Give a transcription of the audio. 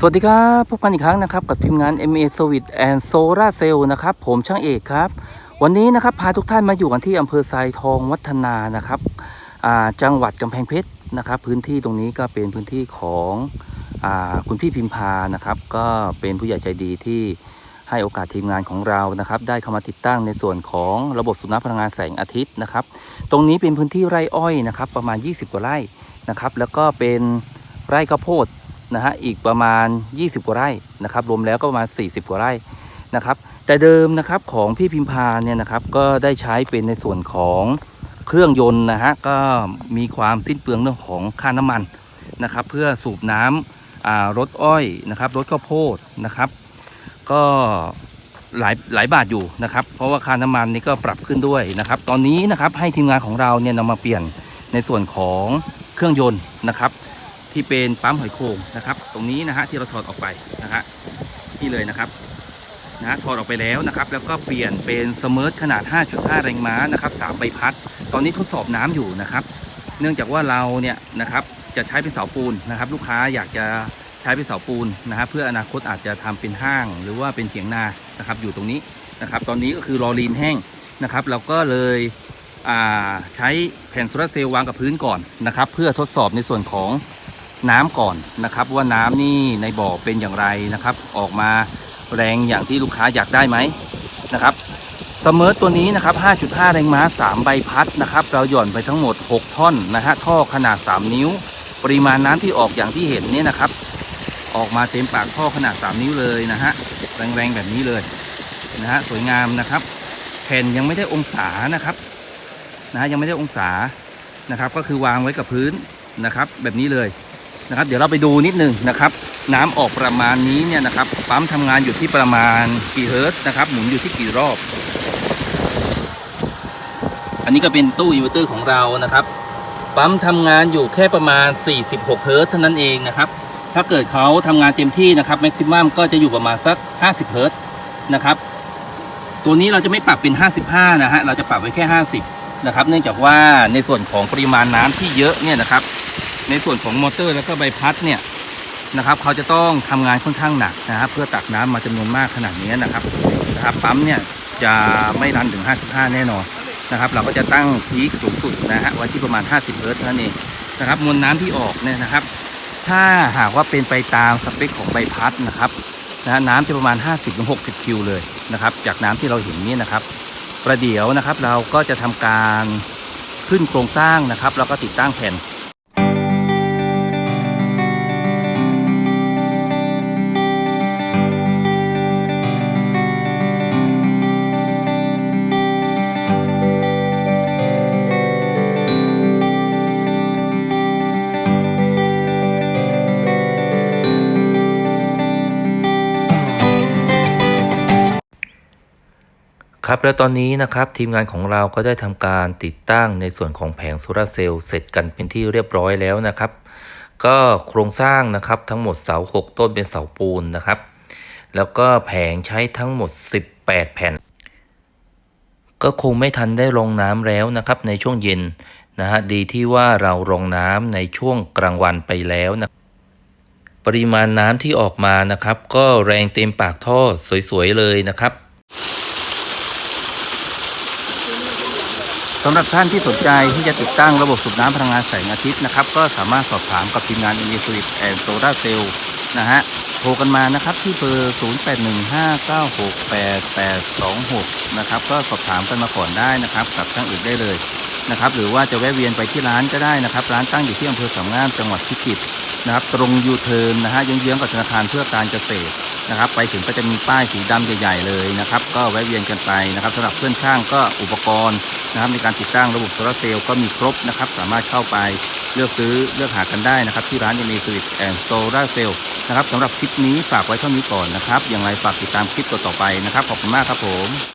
สวัสดีครับพบกันอีกครั้งนะครับ กับทีมงาน MA Service and Solar Cell นะครับ ผมช่างเอกครับ วันนี้นะครับพาทุกท่านมาอยู่กันที่อำเภอทรายทองวัฒนานะครับจังหวัดกำแพงเพชรนะครับ พื้นที่ตรงนี้ก็เป็นพื้นที่ของอคุณพี่พิมพานะครับ ก็เป็นผู้ใหญ่ใจดีที่ให้โอกาสทีมงานของเรานะครับ ได้เข้ามาติดตั้งในส่วนของระบบสูบน้ำพลังงานแสงอาทิตย์นะครับ ตรงนี้เป็นพื้นที่ไร่อ้อยนะครับ ประมาณ 20 กว่าไร่นะครับ แล้วก็เป็นไร่ข้าวโพด นะฮะอีกประมาณ 20 กว่าไร่นะครับรวมแล้วก็ประมาณ 40 กว่าไร่นะครับ แต่เดิมนะครับของพี่พิมพาเนี่ยนะครับก็ได้ใช้เป็นในส่วนของเครื่องยนต์นะฮะก็มีความสิ้นเปลืองเรื่องของค่าน้ำมันนะครับ เพื่อสูบน้ำอ่ารถอ้อยนะครับรถข้าวโพดนะครับ ก็หลายหลายบาทอยู่นะครับ เพราะว่าค่าน้ำมันนี่ก็ปรับขึ้นด้วยนะครับ ตอนนี้นะครับให้ทีมงานของเราเนี่ยนำมาเปลี่ยนในส่วนของเครื่องยนต์นะครับ ที่เป็นปั๊มหอยโข่งนะครับ ตรงนี้นะฮะที่เราถอดออกไปนะฮะนี่เลยนะครับนะฮะถอดออกไปแล้วนะครับ แล้วก็เปลี่ยนเป็นสมิร์ทขนาด 5.5 แรงม้านะครับ3ใบพัด ตอนนี้ทดสอบน้ำอยู่นะครับ เนื่องจากว่าเราเนี่ยนะครับจะใช้เป็นเสาปูนนะครับ ลูกค้าอยากจะใช้เป็นเสาปูนนะฮะเพื่ออนาคตอาจจะทำเป็นห้าง หรือว่าเป็นเถียงนานะครับ อยู่ตรงนี้นะครับ ตอนนี้ก็คือรอลีนแห้งนะครับ เราก็เลยอ่าใช้แผ่นโซลาเซลล์วางกับพื้นก่อนนะครับ เพื่อทดสอบในส่วนของ น้ำก่อนนะครับ ว่าน้ำนี่ในบ่อเป็นอย่างไรนะครับ ออกมาแรงอย่างที่ลูกค้าอยากได้ไหมนะครับสมิร์ตตัวนี้นะครับ 5.5 แรงม้า 3 ใบพัดนะครับ เราหย่อนไปทั้งหมด 6 ท่อนนะฮะ ท่อขนาด 3 นิ้ว ปริมาณน้ำที่ออกอย่างที่เห็นเนี่ยนะครับ ออกมาเต็มปากท่อขนาด 3 นิ้วเลยนะฮะ แรงๆแบบนี้เลยนะฮะ สวยงามนะครับ แผ่นยังไม่ได้องศานะครับ นะฮะ ยังไม่ได้องศานะครับ ก็คือวางไว้กับพื้นนะครับ แบบนี้เลย นะครับ เดี๋ยวเราไปดูนิดนึงนะครับ น้ำออกประมาณนี้เนี่ยนะครับปั๊มทำงานอยู่ที่ประมาณกี่เฮิร์ตนะครับ หมุนอยู่ที่กี่รอบ อันนี้ก็เป็นตู้อินเวอร์เตอร์ของเรานะครับ ปั๊มทำงานอยู่แค่ประมาณ 46เฮิร์ตเท่านั้นเองนะครับ ถ้าเกิดเขาทำงานเต็มที่นะครับแม็กซิมัมก็จะอยู่ประมาณสัก 50เฮิร์ตนะครับตัวนี้เราจะไม่ปรับเป็น 55 นะฮะ เราจะปรับไว้แค่ 50 นะครับ เนื่องจากว่าในส่วนของปริมาณน้ำที่เยอะเนี่ยนะครับ ในส่วนของมอเตอร์แล้วก็ใบพัดเนี่ยนะครับเขาจะต้องทำงานค่อนข้างหนักนะครับ เพื่อตักน้ำมาจำนวนมากขนาดนี้นะครับนะครับปั๊มเนี่ยจะไม่รันถึง 55 แน่นอนนะครับ เราก็จะตั้งพีคสูงสุดนะฮะไว้ที่ประมาณ 50 เฮิร์ตเท่านั้นเองนะครับมวลน้ำที่ออกเนี่ยนะครับ ถ้าหากว่าเป็นไปตามสเปคของใบพัดนะครับนะน้ำจะประมาณ 50-60 คิวเลยนะครับ จากน้ำที่เราเห็นนี่นะครับ ประเดี๋ยวนะครับเราก็จะทำการขึ้นโครงสร้างนะครับ แล้วก็ติดตั้งแผ่น ครับและตอนนี้นะครับทีมงานของเราก็ได้ทำการติดตั้งในส่วนของแผงโซลาร์เซลล์เสร็จกันเป็นที่เรียบร้อยแล้วนะครับ ก็โครงสร้างนะครับทั้งหมดเสา 6 ต้นเป็นเสาปูนนะครับ แล้วก็แผงใช้ทั้งหมด 18 แผ่น ก็คงไม่ทันได้รองน้ำแล้วนะครับในช่วงเย็นนะฮะดีที่ว่าเรารองน้ำในช่วงกลางวันไปแล้วนะปริมาณน้ำที่ออกมานะครับ ก็แรงเต็มปากท่อสวยๆเลยนะครับ สำหรับท่านที่สนใจที่จะติดตั้งระบบสูบน้ำพลังงานแสงอาทิตย์นะครับ ก็สามารถสอบถามกับทีมงาน e n e r g y and Solar Cell นะฮะโทรกันมานะครับที่เบอร์ 0815968826 นะครับ ก็สอบถามกันมาก่อนได้นะครับ กับช่างอื่นได้เลยนะครับ หรือว่าจะแวะเวียนไปที่ร้านก็ได้นะครับ ร้านตั้งอยู่ที่อำเภอสามงามจังหวัดพิจิตรนะครับ ตรงยูเทิร์นนะฮะยงเยื้องกับธนาคารเพื่อการเกษตร นะครับ ไปถึงก็จะมีป้ายสีดำใหญ่ ๆ เลยนะครับ ก็แวะเวียนกันไปนะครับสำหรับเพื่อนช่างก็อุปกรณ์นะครับในการติดตั้งระบบโซลาร์เซลล์ก็มีครบนะครับ สามารถเข้าไปเลือกซื้อเลือกหากันได้นะครับ ที่ร้านยามีสวิตแอนด์โซลาร์เซลล์นะครับสำหรับคลิปนี้ฝากไว้เท่านี้ก่อนนะครับอย่างไรฝากติดตามคลิปต่อๆไปนะครับขอบคุณมากครับผม